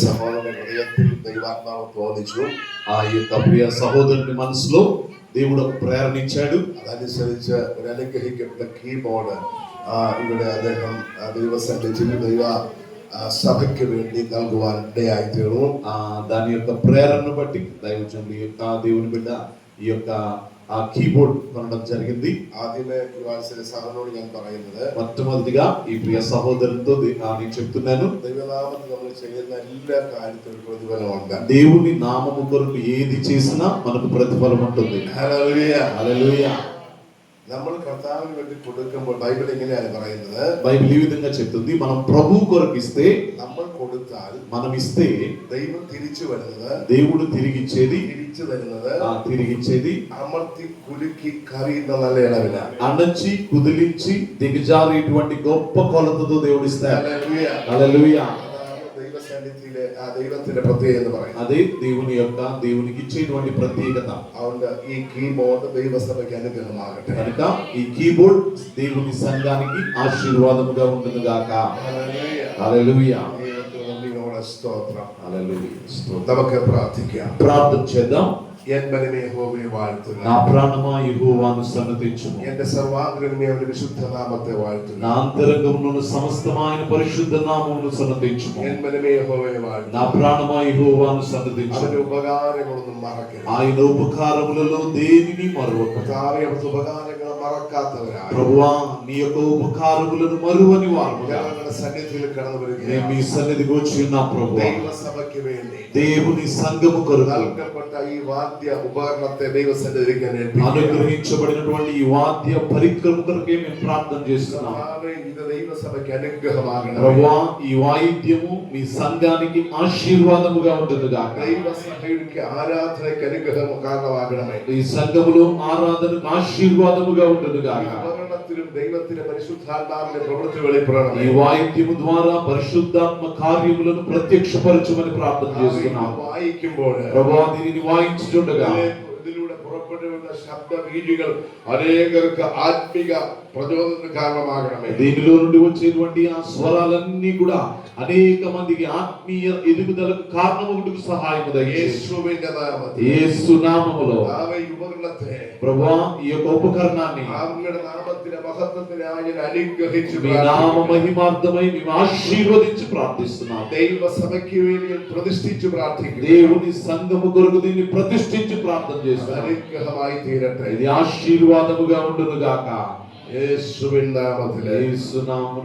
సహోదరుని ప్రియ సహోదరుని మనసులో దేవుడు ప్రేరణించాడు సభకి వెళ్ళి അനുഗ്രഹിക്കപ്പെട്ട കീബോർഡ് అయితే దాని యొక్క ప్రేరణను బట్టి దైవచనుడు యొక్క దేవుని బిడ్డ ఈ యొక్క ఆ కీబోర్డ్ కొనడం జరిగింది ആദ്യമേ ഈ വാത്സല്യ സഹോദരനോട് ഞാൻ പറയുന്നത് మొట్టమొదటిగా ఈ ప్రియ సహోదరునితో ది- ఆ, నేను చెప్తున్నాను ദൈവനാമത്തിൽ നമ്മൾ ചെയ്യുന്ന എല്ലാ കാര്യത്തിലും പ്രതിഫലമുണ്ട് దేవుని నామము కొరకు ఏది చేసినా మనకు ప్రతిఫలం ఉంటుంది ഹല്ലേലൂയ. హల్లెలూయా നമ്മൾ കർത്താവിന് വേണ്ടി കൊടുക്കുമ്പോൾ ബൈബിൾ ഇങ്ങനെയാണ് പറയുന്നത് బైబిల్ ఈ విధంగా చెప్తుంది మనం ప్రభు కొరకు ఇస్తే നമ്മൾ കൊടുത്താൽ మనం ఇస్తే ദൈവം തിരിച്ചു വരുന്നത് దేవుడు తిరిగిచ్చేది തിരിച്ചു തരുന്നത് ఆ తిరిగిచ్చేది അമർത്തി കുലുക്കി കറിയുന്ന നല്ല ഇളവിലാണ് అణచి కుదిలించి దిగజారేటువంటి గొప్ప కొలతతో దేవుడు ఇస్తాడు ഹല്ലേലൂയ. హల్లెలూయా അതാണ് ദൈവസന്നിധിയിലെ ആ ദൈവത്തിന്റെ പ്രത്യേകത എന്ന് പറയുന്നത് అదే దేవుని యొక్క దేవునికి ఇచ్చేటువంటి ప్రత్యేకత അതുകൊണ്ട് ഈ കീബോർഡ് ദൈവസഭയ്ക്ക് അനുഗ്രഹമാകട്ടെ కనుక ఈ కీబోర్డ్ దేవుని సంఘానికి ఆశీర్వాదముగా ఉంటుంది గాక ഹല്ലേലൂയ. హల్లెలూయా ദൈവത്തിന് നന്ദിയോടെ സ്തോത്രം హల్లెలూయా స్తోత్రం. നമുക്ക് പ്രാർത്ഥിക്കാം ప్రార్థన చేద్దాం എൻ ബലമേ ഹോമയെ വാഴ്ത്തുക నా ప్రాణమా యెహోవాను సన్నతించుము എന്റെ സർവാംഗരമേ അവന്റെ വിശുദ്ധ നാമത്തെ വാഴ്ത്തുക నా అంతరంగమును సమస్తమైన పరిశుద్ధ నామమును సన్నతించుము എൻ ബലമേ ഹോമയെ నా വാഴ്ത്തുക ప్రాణమా యెహోవాను సన్నతించుము അവന്റെ ഉപകാരങ്ങളൊന്നും മറക്കരുത് ఆయన ఉపకారములలో దేనిని మరొక കർത്താവേ അവിടുത്തെ ഉപകാരങ്ങൾ மறக்காதவராய் ప్రభువా నీ యొక్క ఉపకారములను మరువని వారు సన్నిధిలో కడవరు మేము మీ సన్నిధికి వచ్చి ఉన్నాం ప్రభు దైవ సభ దేవుని సంఘము కొరకు നൽകപ്പെട്ട ഈ വാദ്യ ഉപകരണത്തെ ദൈവസന്നിധിക്ക് ഞാൻ ഏൽപ്പിക്കുകയാണ്. అనుగ్రహించబడినటువంటి ఈ వాద్య పరిక్రమ కొరకే మేము ప్రార్థన చేస్తున్నాం കർത്താവേ, ഇത് ദൈവസഭയ്ക്ക് അനുഗ്രഹമാകണം ప్రభువా ఈ వాయిద్యము మీ సంఘానికి ఆశీర్వాదముగా ఉంటుంది గాక ദൈവസഭയുടെ ആരാധനയ്ക്ക് അനുഗ്രഹം കാരണമാകണമേ ఈ సంఘములో ఆరాధనకు ఆశీర్వాదముగా ఉంటుంది ഈ గాక ഉപകരണത്തിലും ദൈവത്തിന്റെ പരിശുദ്ധാത്മാവിന്റെ പ്രവൃത്തി ఈ വെളിപ്പെടണമേ వాయిద్యము ద్వారా పరిశుద్ధాత్మ కార్యములను ప్రత్యక్షపరచమని ప్రార్థన చేస్తున్నాం വായിക്കുമ്പോൾ ప్రభువా దీనిని వాయించుచుండగా ഇതിലൂടെ പുറപ്പെടുന്ന ശബ്ദ വീഴ്ചകൾ അനേകർക്ക് ആത്മിക പ്രചോദനത്തിന് കാരണമാകണമേ దీనిలో నుండి వచ్చేటువంటి ఆ స్వరాలన్నీ కూడా అనేక మందికి ఆత్మీయ ఎదుగుదలకు కారణమగుటకు సహాయం దయచేసి യേശുവിന്റെ നാമത്തിൽ యేసు నామములో കർത്താവേ, ഈ ഉപകരണത്തെ ప్రభువా ఈ యొక్క ఉపకరణాన్ని അങ്ങയുടെ നാമത്തിന്റെ മഹത്വത്തിനായി ഞാൻ അനുഗ്രഹിച്ചു మీ నామ మహిమార్థమై మేము ఆశీర్వదించి ప్రార్థిస్తున్నాం ദൈവസഭയ്ക്ക് വേണ്ടി ഞാൻ പ്രതിഷ്ഠിച്ചു പ്രാർത്ഥിക്കുന്നു దేవుని సంఘము కొరకు దీన్ని ప్రతిష్ఠించి ప్రార్థన చేస్తున్నాం അനുഗ്രഹമായി തീരട്ടെ ఇది ఆశీర్వాదముగా ఉండును గాక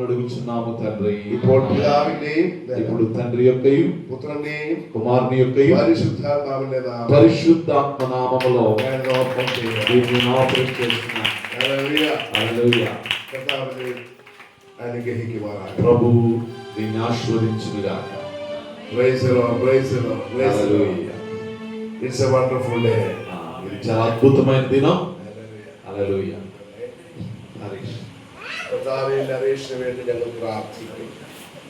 అడుగుచున్నాము తండ్రి ఇప్పుడు ఇప్పుడు తండ్రి యొక్క పుత్రుని కుమారుని యొక్క పరిశుద్ధాత్మ నామములో ప్రభు దీన్ని ఆస్వాదించుగా ఇట్స్ వండర్ఫుల్ డే ఇది చాలా అద్భుతమైన దినం అలలుయ్యా അപേക്ഷ കർത്താവിന്റെ അപേക്ഷ വേണ്ടി ഞങ്ങൾ പ്രാർത്ഥിക്കും.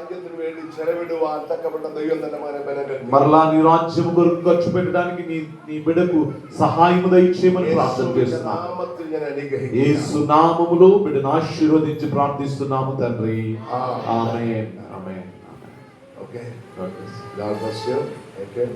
വീണ്ടും ദൈവരാജ്യത്തിന് വേണ്ടി ചെലവിടുവാൻ തക്കപ്പെട്ട ദൈവം തന്നെ മകനെ ബലം കരുതി. మరలా నీ రాజ్యం కొరకు ఖర్చు పెట్టడానికి నీ నీ బిడ్డకు సహాయము దయచేయమని ప్రార్థన യേശുവിന്റെ చేస్తున్నాం നാമത്തിൽ ഞാൻ അനുഗ്രഹിക്കുന്നു యేసు నామములో బిడ్డను ఆశీర్వదించి ప్రార్థిస్తున్నాము తండ్రి amen amen okay amen God bless you. Okay.